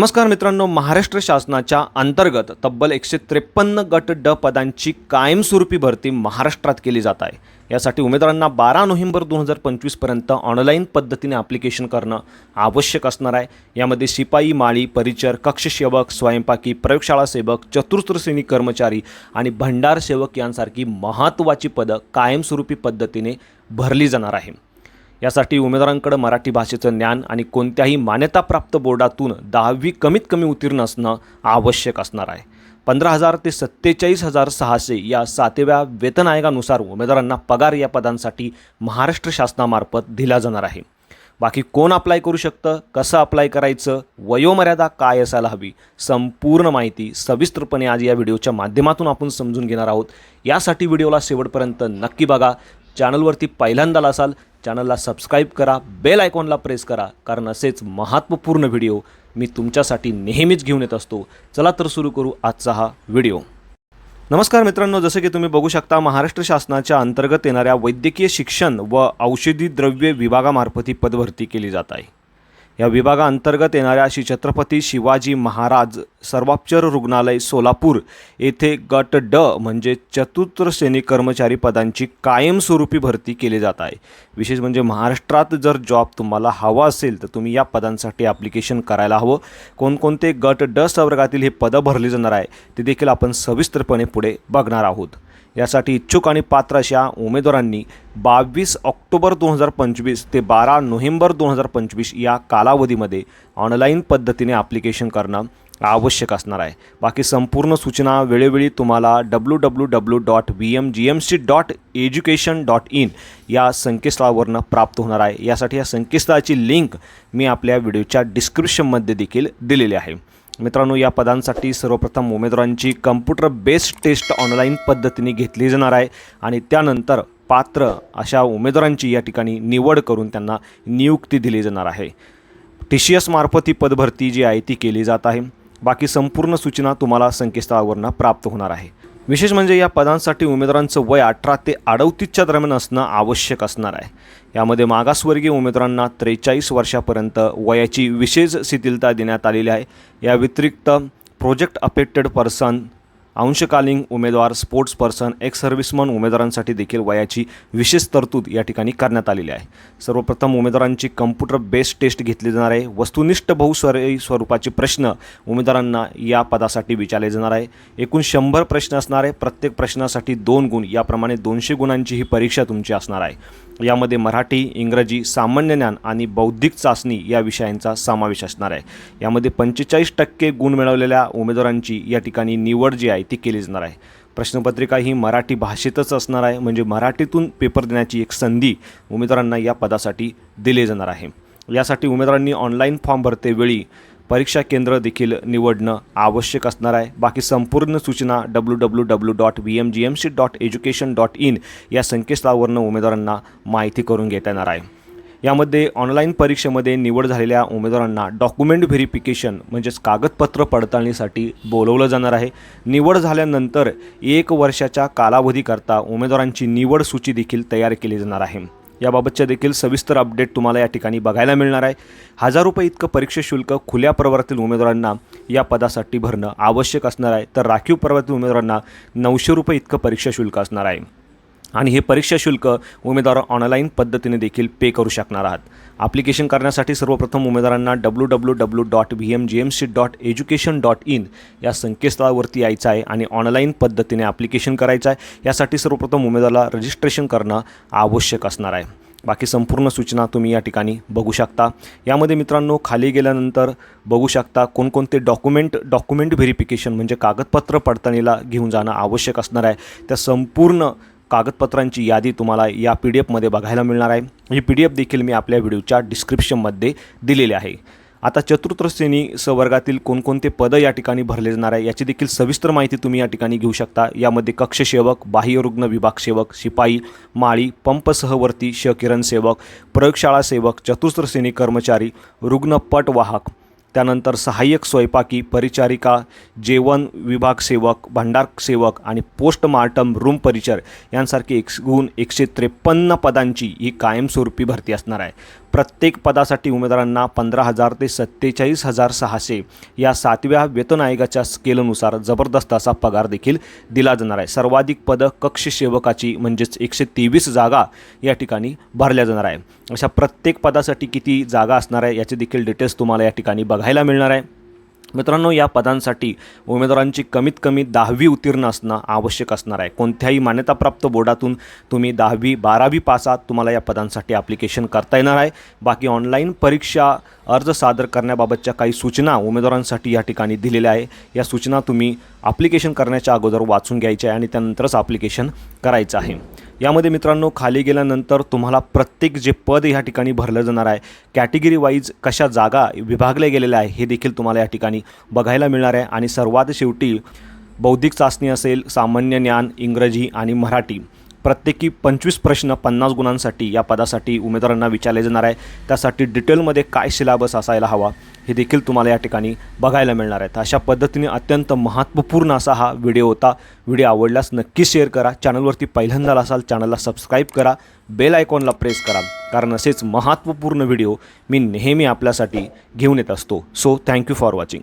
नमस्कार मित्रांनो महाराष्ट्र शासनाच्या अंतर्गत तब्बल एकशे त्रेपन्न गट ड पदांची कायमस्वरूपी भरती महाराष्ट्रात केली जात आहे. यासाठी उमेदवारांना बारा नोव्हेंबर दोन हजार पंचवीसपर्यंत ऑनलाईन पद्धतीने ॲप्लिकेशन करणं आवश्यक असणार आहे. यामध्ये शिपाई माळी परिचर कक्षसेवक स्वयंपाकी प्रयोगशाळा सेवक चतुर्थश्रेणी कर्मचारी आणि भंडार सेवक यांसारखी महत्त्वाची पदं कायमस्वरूपी पद्धतीने भरली जाणार आहे. यासाठी उमेदवारांकडे मराठी भाषेचं ज्ञान आणि कोणत्याही मान्यताप्राप्त बोर्डातून दहावी कमीत कमी उत्तीर्ण असणं आवश्यक असणार आहे. पंधरा हजार ते सत्तेचाळीस हजार सहाशे या सातव्या वेतन आयोगानुसार उमेदवारांना पगार या पदांसाठी महाराष्ट्र शासनामार्फत दिला जाणार आहे. बाकी कोण अप्लाय करू शकतं कसं अप्लाय करायचं वयोमर्यादा काय असायला हवी संपूर्ण माहिती सविस्तरपणे आज या व्हिडिओच्या माध्यमातून आपण समजून घेणार आहोत. यासाठी व्हिडिओला शेवटपर्यंत नक्की बघा. चॅनलवरती पहिल्यांदा असाल चॅनलला सबस्क्राईब करा बेल आयकॉनला प्रेस करा कारण असेच महत्त्वपूर्ण व्हिडिओ मी तुमच्यासाठी नेहमीच घेऊन येत असतो. चला तर सुरू करू आजचा हा व्हिडिओ. नमस्कार मित्रांनो जसं की तुम्ही बघू शकता महाराष्ट्र शासनाच्या अंतर्गत येणाऱ्या वैद्यकीय शिक्षण व औषधी द्रव्य विभागामार्फत ही पदभरती केली जात आहे. या विभागाअंतर्गत येणाऱ्या श्री छत्रपती शिवाजी महाराज सर्वापचर रुग्णालय सोलापूर येथे गट ड म्हणजे चतुर्थ श्रेणी कर्मचारी पदांची कायमस्वरूपी भरती केली जात आहे. विशेष म्हणजे महाराष्ट्रात जर जॉब तुम्हाला हवा असेल तर तुम्ही या पदांसाठी ॲप्लिकेशन करायला हवं. कोणकोणते गट ड संवर्गातील हे पदं भरली जाणार आहे ते देखील आपण सविस्तरपणे पुढे बघणार आहोत. यासाठी इच्छुक आणि पात्र अशा उमेदवारांनी बावीस ऑक्टोबर दोन हजार पंचवीस ते बारा नोव्हेंबर दोन हजार पंचवीस या कालावधीमध्ये ऑनलाईन पद्धतीने ॲप्लिकेशन करणं आवश्यक असणार आहे. बाकी संपूर्ण सूचना वेळोवेळी तुम्हाला W W W dot V M G M C dot education dot in या संकेतस्थळावरनं प्राप्त होणार आहे. यासाठी या संकेतस्थळाची लिंक मी आपल्या व्हिडिओच्या डिस्क्रिप्शनमध्ये देखील दिलेली आहे. मित्रांनो या पदांसाठी सर्वप्रथम उमेदवारांची कम्प्युटर बेस्ड टेस्ट ऑनलाईन पद्धतीने घेतली जाणार आहे आणि त्यानंतर पात्र अशा उमेदवारांची या ठिकाणी निवड करून त्यांना नियुक्ती दिली जाणार आहे. टी सी एसमार्फत ही पदभरती जी आहे ती केली जात आहे बाकी संपूर्ण सूचना तुम्हाला संकेतस्थळावरनं प्राप्त होणार आहे. विशेष म्हणजे या पदांसाठी उमेदवारांचं वय अठरा ते अडतीसच्या दरम्यान असणं आवश्यक असणार आहे. यामध्ये मागासवर्गीय उमेदवारांना त्रेचाळीस वर्षापर्यंत वयाची विशेष शिथिलता देण्यात आलेली आहे. या व्यतिरिक्त प्रोजेक्ट अफेक्टेड पर्सन अंशकालीन उमेदवार स्पोर्ट्स पर्सन एक्स सर्व्हिसमन उमेदवारांसाठी देखील वयाची विशेष तरतूद या ठिकाणी करण्यात आलेली आहे. सर्वप्रथम उमेदवारांची कम्प्युटर बेस्ड टेस्ट घेतली जाणार आहे. वस्तुनिष्ठ बहुस्वरी स्वरूपाचे प्रश्न उमेदवारांना या पदासाठी विचारले जाणार आहे. एकूण शंभर प्रश्न असणार आहे. प्रत्येक प्रश्नासाठी दोन गुण याप्रमाणे दोनशे गुणांची ही परीक्षा तुमची असणार आहे. यामध्ये मराठी इंग्रजी सामान्य ज्ञान आणि बौद्धिक चाचणी या विषयांचा समावेश असणार आहे. यामध्ये पंचेचाळीस टक्के गुण मिळवलेल्या उमेदवारांची या ठिकाणी निवड जी आहे ती केली जाणार आहे. प्रश्नपत्रिका ही मराठी भाषेतच असणार आहे म्हणजे मराठीतून पेपर देण्याची एक संधी उमेदवारांना या पदासाठी दिली जाणार आहे. यासाठी उमेदवारांनी ऑनलाईन फॉर्म भरते वेळी परीक्षा केंद्र देखील निवडणं आवश्यक असणार आहे. बाकी संपूर्ण सूचना W W W dot V M G M C dot education dot in या संकेतस्थळावरनं उमेदवारांना माहिती करून घेता येणार आहे. यामध्ये ऑनलाईन परीक्षेमध्ये निवड झालेल्या उमेदवारांना डॉक्युमेंट व्हेरिफिकेशन म्हणजेच कागदपत्र पडताळणीसाठी बोलवलं जाणार आहे. निवड झाल्यानंतर एक वर्षाच्या कालावधीकरता उमेदवारांची निवड सूची देखील तयार केली जाणार आहे. याबाबतच्या देखील सविस्तर अपडेट तुम्हाला या ठिकाणी बघायला मिळणार आहे. हजार रुपये इतकं परीक्षा शुल्क खुल्या प्रवर्गातील उमेदवारांना या पदासाठी भरणं आवश्यक असणार आहे. तर राखीव प्रवर्गातील उमेदवारांना नऊशे रुपये इतकं परीक्षा शुल्क असणार आहे. आणि हे परीक्षा शुल्क उमेदवार ऑनलाईन पद्धतीने देखील पे करू शकणार आहात. ॲप्लिकेशन करण्यासाठी सर्वप्रथम उमेदवारांना W W W dot V M G M C dot education dot in या संकेतस्थळावरती यायचं आहे आणि ऑनलाईन पद्धतीने ॲप्लिकेशन करायचं आहे. यासाठी सर्वप्रथम उमेदवाराला रजिस्ट्रेशन करणं आवश्यक असणार आहे. बाकी संपूर्ण सूचना तुम्ही या ठिकाणी बघू शकता. यामध्ये मित्रांनो खाली गेल्यानंतर बघू शकता कोणकोणते डॉक्युमेंट डॉक्युमेंट व्हेरिफिकेशन म्हणजे कागदपत्र पडताळणीला घेऊन जाणं आवश्यक असणार आहे. त्या संपूर्ण कागदपत्रांची यादी तुम्हाला या पी डी एफमध्ये बघायला मिळणार आहे. ही पी डी एफ देखील मी आपल्या व्हिडिओच्या डिस्क्रिप्शनमध्ये दिलेली आहे. आता चतुर्थ श्रेणी संवर्गातील कोणकोणते पदं या ठिकाणी भरले जाणार आहे याची देखील सविस्तर माहिती तुम्ही या ठिकाणी घेऊ शकता. यामध्ये कक्षसेवक बाह्यरुग्ण विभाग सेवक शिपाई माळी पंप सहवर्ती श किरण सेवक प्रयोगशाळा सेवक चतुर्थ श्रेणी कर्मचारी रुग्णपटवाहक त्यानंतर सहाय्यक स्वयंपाकी परिचारिका जेवण विभाग सेवक भंडार सेवक आणि पोस्टमार्टम रूम परिचर यांसारखी एक गुण एकशे त्रेपन्न पदांची ही कायमस्वरूपी भरती असणार आहे. प्रत्येक पदासाठी उमेदवारांना पंधरा हजार ते सत्तेचाळीस हजार सहाशे या सातव्या वेतन आयोगाच्या स्केलनुसार जबरदस्त असा पगार देखील दिला जाणार आहे. सर्वाधिक पदं कक्ष सेवकाची म्हणजेच एकशे तेवीस जागा या ठिकाणी भरल्या जाणार आहे. अशा प्रत्येक पदासाठी किती जागा असणार आहे याचे देखील डिटेल्स तुम्हाला या ठिकाणी बघायला मिळणार आहे. मित्रांनो या पदांसाठी उमेदवारांची कमीत कमी दहावी उत्तीर्ण असणं आवश्यक असणार आहे. कोणत्याही मान्यताप्राप्त बोर्डातून तुम्ही दहावी बारावी पास आहात तुम्हाला या पदांसाठी ॲप्लिकेशन करता येणार आहे. बाकी ऑनलाईन परीक्षा अर्ज सादर करण्याबाबतच्या काही सूचना उमेदवारांसाठी या ठिकाणी दिलेल्या आहे. या सूचना तुम्ही ॲप्लिकेशन करण्याच्या अगोदर वाचून घ्यायच्या आहे आणि त्यानंतरच ॲप्लिकेशन करायचं आहे. यामध्ये मित्रांनो खाली गेल्यानंतर तुम्हाला प्रत्येक जे पद या ठिकाणी भरलं जाणार आहे कॅटेगरी वाईज कशा जागा विभागल्या गेलेल्या आहे हे देखील तुम्हाला या ठिकाणी बघायला मिळणार आहे. आणि सर्वात शेवटी बौद्धिक चाचणी असेल सामान्य ज्ञान इंग्रजी आणि मराठी. प्रत्येकी पंचवीस प्रश्न पन्नास गुणांसाठी या पदासाठी उमेदवारांना विचारले जाणार आहे. त्यासाठी डिटेलमध्ये काय सिलेबस असायला हवा हे देखील तुम्हाला या ठिकाणी बघायला मिळणार आहे अशा पद्धतीने अत्यंत महत्त्वपूर्ण असा हा व्हिडिओ होता. व्हिडिओ आवडल्यास नक्की शेअर करा. चॅनलवरती पहिल्यांदा असाल चॅनलला सबस्क्राईब करा. बेल आयकॉनला प्रेस करा. कारण असेच महत्त्वपूर्ण व्हिडिओ मी नेहमी आपल्यासाठी घेऊन येत असतो. So thank you for watching